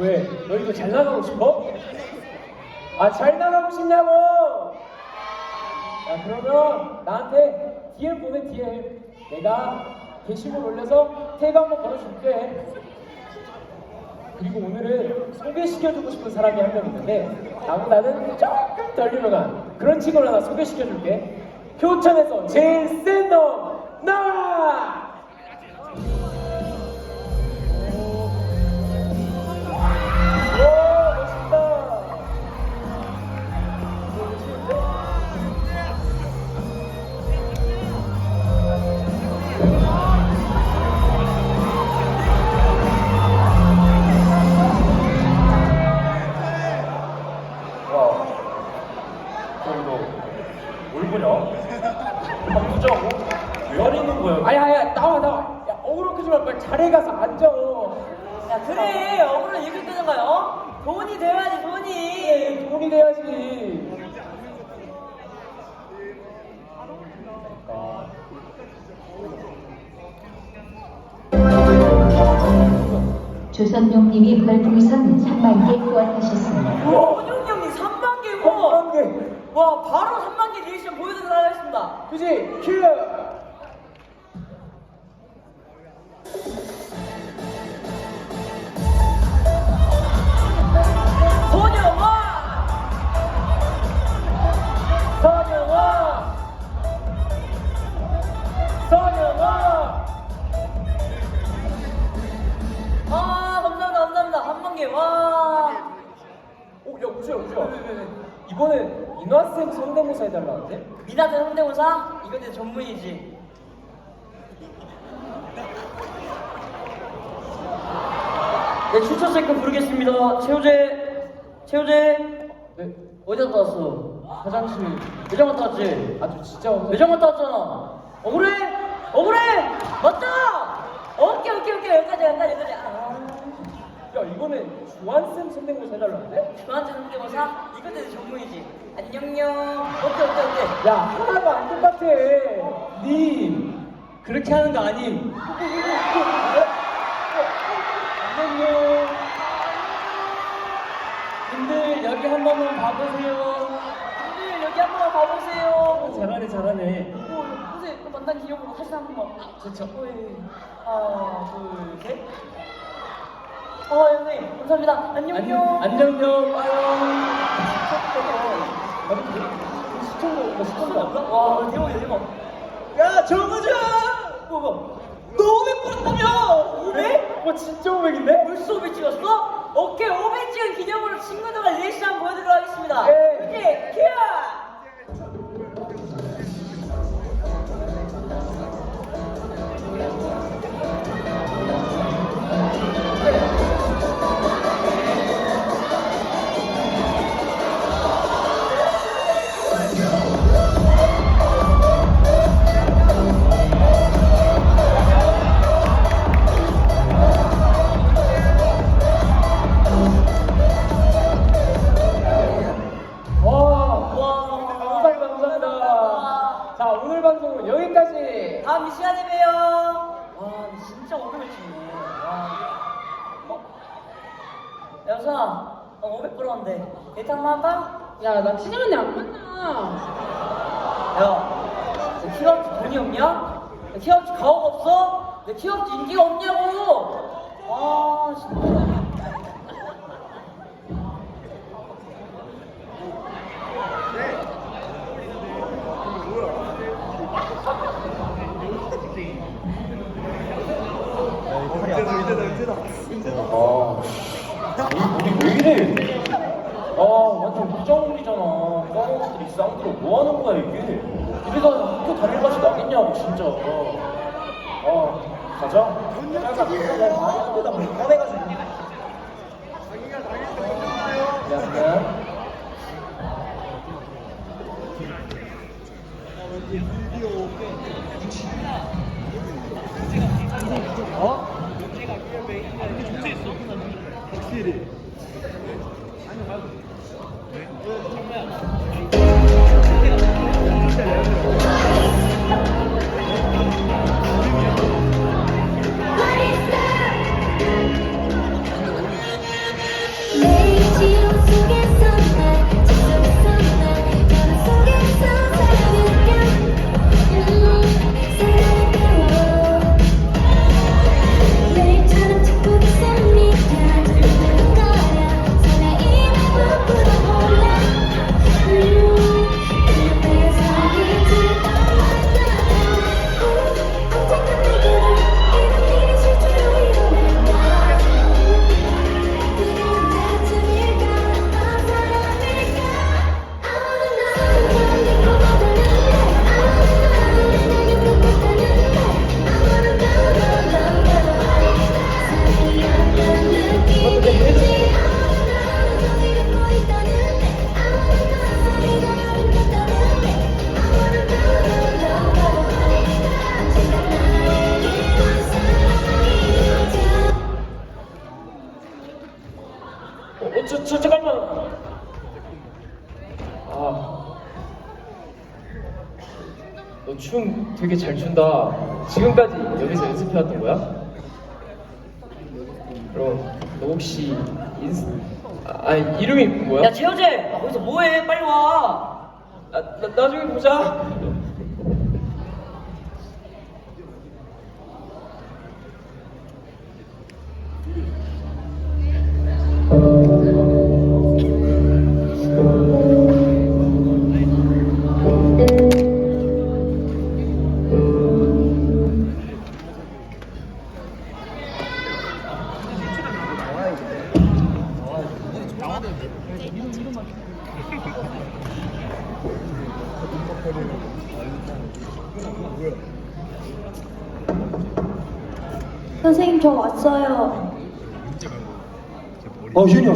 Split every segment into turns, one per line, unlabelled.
왜? 너 이거 잘 나가고 싶어? 아 잘 나가고 싶냐고? 야 그러면 나한테 DM 보내 DM. 내가 게시물 올려서 태그 한번 걸어줄게. 그리고 오늘은 소개시켜주고 싶은 사람이 한 명 있는데 나보다는 조금 덜 유명한 그런 친구를 하나 소개시켜줄게 효천에서 제일 센 놈 나와!
리액션 보여드리도록 하겠습니다.
그지? 큐
소녀와
서명아 서명아
아 감사합니다 감사합니다. 3만 개와.
오, 야, 우주야, 우주야. 이번엔 인화쌤 성대모사 해달라는데?
미나대 성대모사 이건 내 전문이지 네 출처 체크 부르겠습니다 최우재 최우재
네.
어디 갔다 왔어? 화장실 매장 갔다 왔지?
아, 저 진짜 오늘
매장 갔다 왔잖아 억울해? 억울해? 맞다! 오케이 오케이 오케이 여기까지 여기까지 여기까지
이번엔 주한쌤 성대모사 해달라는데?
저한테 성대모사 내 전문이지 안녕요 오케이 오케이 오케이
야, 하나가 안 똑같아. 님.
그렇게 하는 거 아님
안녕요.
님들 여기 한 번만 봐보세요 님들 여기 한 번만 봐보세요
잘하네, 잘하네.
오, 선생님 그럼 만난 기념으로 다시 한 번만 좋죠 하나 둘 셋 어, 선생님, 감사합니다. 안녕요.
안녕요. 시청자, 시청자.
와, 대박이다, 대박.
야, 정우자!
뭐, 뭐. 너 500 벌었다며? 500?
뭐, 진짜 500인데?
벌써 500 찍었어? 오케이, 500 찍은 기념으로 친구들과 리액션 보여드리도록 하겠습니다.
예.
오케이, 큐!
야,
너 키업지 돈이 없냐? 너 키업지 가오가 없어? 너 키업지 인기가 없냐고? 아, 진짜.
아, 우리, 우리 왜 이래? 아, 완전 무정물이잖아. 까먹들이 쌍들어 뭐 하는 거야, 이게? 이래가 학교 다닐 맛이 나겠냐고, 진짜. 아, 가자.
야, 춘다. 지금까지 여기서 연습해왔던 거야? 그럼 너 혹시 인스... 아, 아니 이름이 뭐야?
야 재호재 아, 거기서 뭐해 빨리 와
아, 나, 나중에 보자.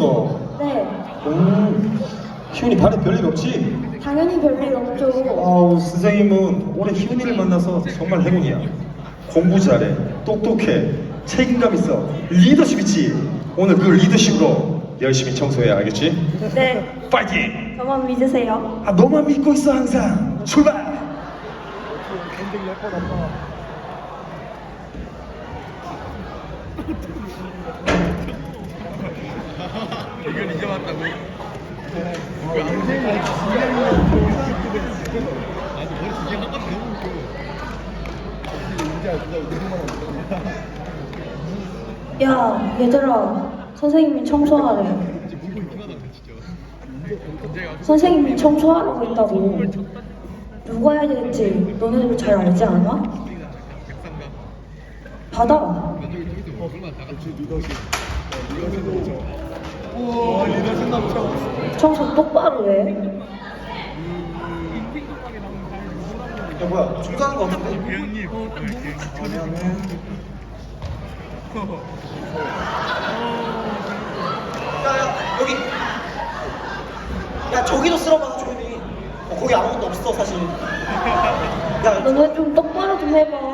어,
왔어.
네,
음, 희윤이 반에 별일 없지?
당연히 별일 없죠.
아우, 선생님은 올해 희윤이를 만나서 정말 행운이야. 공부 잘해, 똑똑해, 책임감 있어, 리더십 있지. 오늘 그 리더십으로 열심히 청소해, 알겠지?
네,
파이팅!
저만 믿으세요.
아, 너만 믿고 있어, 항상. 출발!
야, 얘들아, 선생님이 청소하래. 선생님이 청소하라고 했다고. 누가 해야 될지 너네들 잘 알지 않아? 받아. 청소 똑바로 해.
야, 뭐야, 중간한 거 없는데?
야야 여기 야 저기도 쓸어봐 조용히 어, 거기 아무것도 없어 사실 야
너네 좀 똑바로 좀 해봐.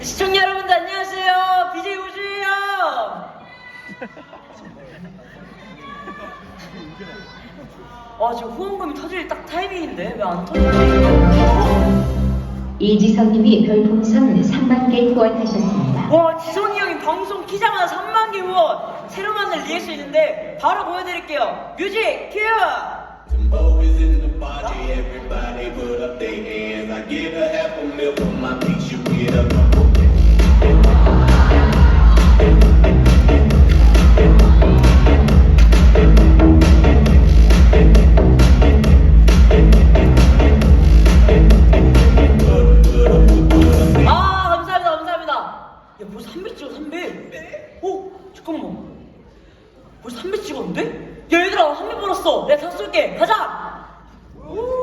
시청자 여러분들 안녕하세요. BJ 우주예요. 아 지금 후원금이 터질 딱 타이밍인데? 왜 안 터지지?
이지성님이 별풍선 3만 개 후원하셨습니다.
와 지성이 형이 방송 키자마자 3만 개 후원. 새로 만든 리액션 있는데 바로 보여드릴게요. 뮤직 큐!
Boys in the party, everybody put up their hands. I get a half a mil for my piece, you get a couple.
아 감사합니다 감사합니다 야 벌써 300 찍어 300 어? 잠깐만 벌써 300 찍었는데? 야 얘들아 300 벌었어 내가 다 쏠게 가자 우!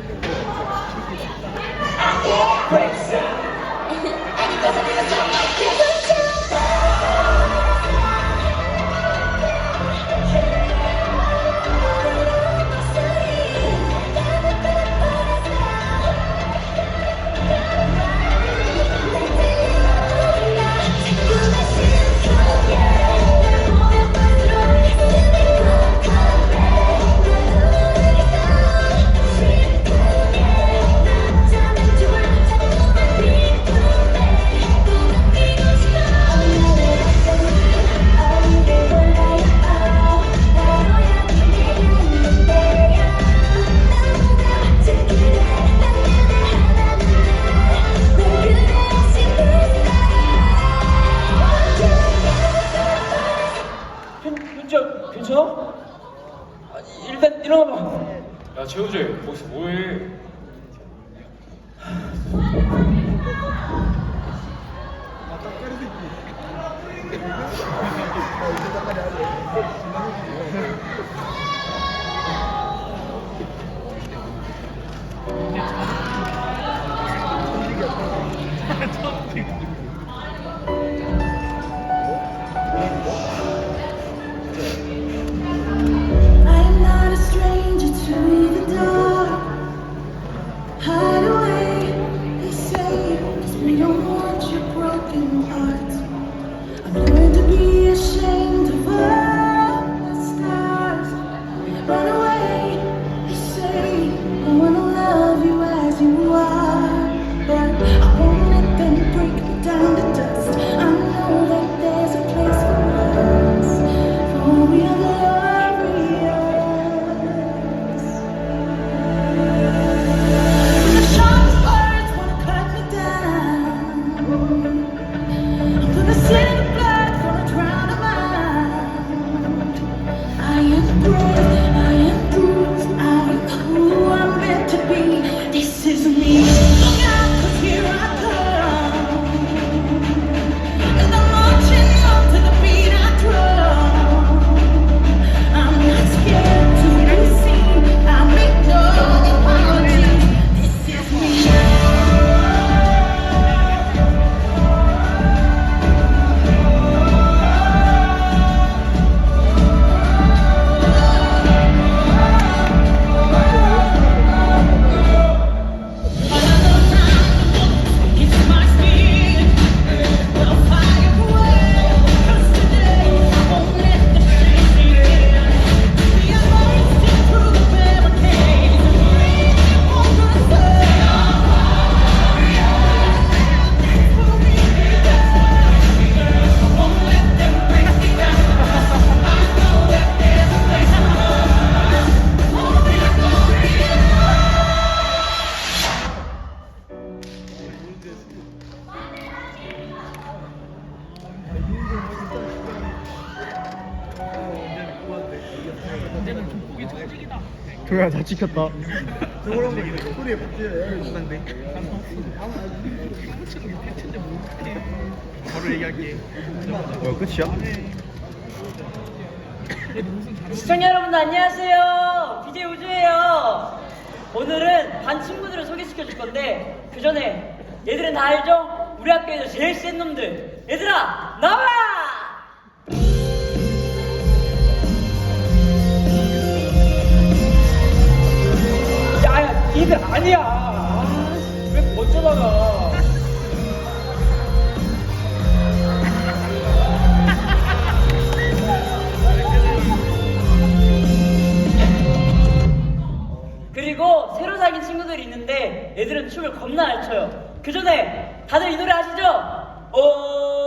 조야 다 찍혔다. 소리에 중간데. 바로 얘기할게. 뭐야 끝이야?
시청자 여러분들 안녕하세요. BJ 우주예요. 오늘은 반 친구들을 소개시켜 줄 건데 그 전에 얘들은 다 알죠? 우리 학교에서 제일 센 놈들. 얘들아 나와!
니들 아니야 아, 왜 먼저 나가
그리고 새로 사귄 친구들이 있는데 애들은 춤을 겁나 잘 춰요. 그 전에 다들 이 노래 아시죠? 오,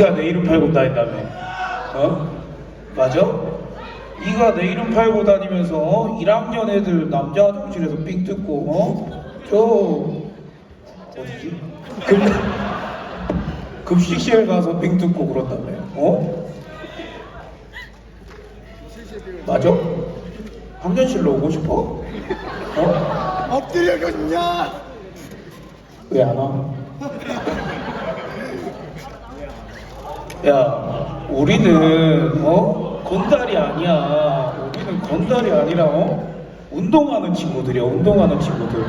네가 내 이름 팔고 다닌다며 어? 맞아? 네가 내 이름 팔고 다니면서 어? 1학년 애들 남자 화장실에서 삥 뜯고 어? 저 어디지? 급, 급식실 가서 삥 뜯고 그런다며 어? 맞아? 학년실로 오고 싶어? 어?
엎드려 겼냐?
왜 안 와? 야, 우리는 어 건달이 아니야. 우리는 건달이 아니라 어 운동하는 친구들이야. 운동하는 친구들.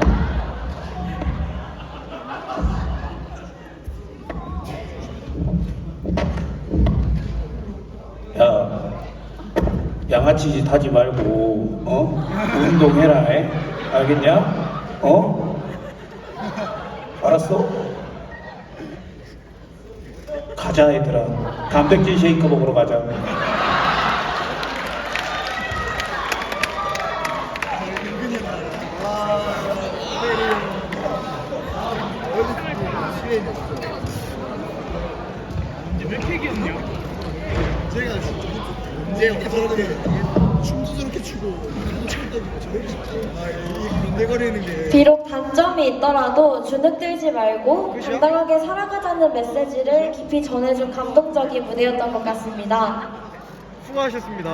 야, 양아치 짓 하지 말고 어 운동해라. 에? 알겠냐? 어? 알았어? 가자 얘들아 단백질 쉐이크 먹으러 가자
제가 진짜 제가 저렇게 춤도 저렇게 추고 춤도 저렇게 춥죠. 아, 이 군대 거리는 게
비록 단점이 있더라도 주눅 들지 말고 당당하게 살아가자는 메시지를 깊이 전해준 감동적인 무대였던 것 같습니다.
수고하셨습니다.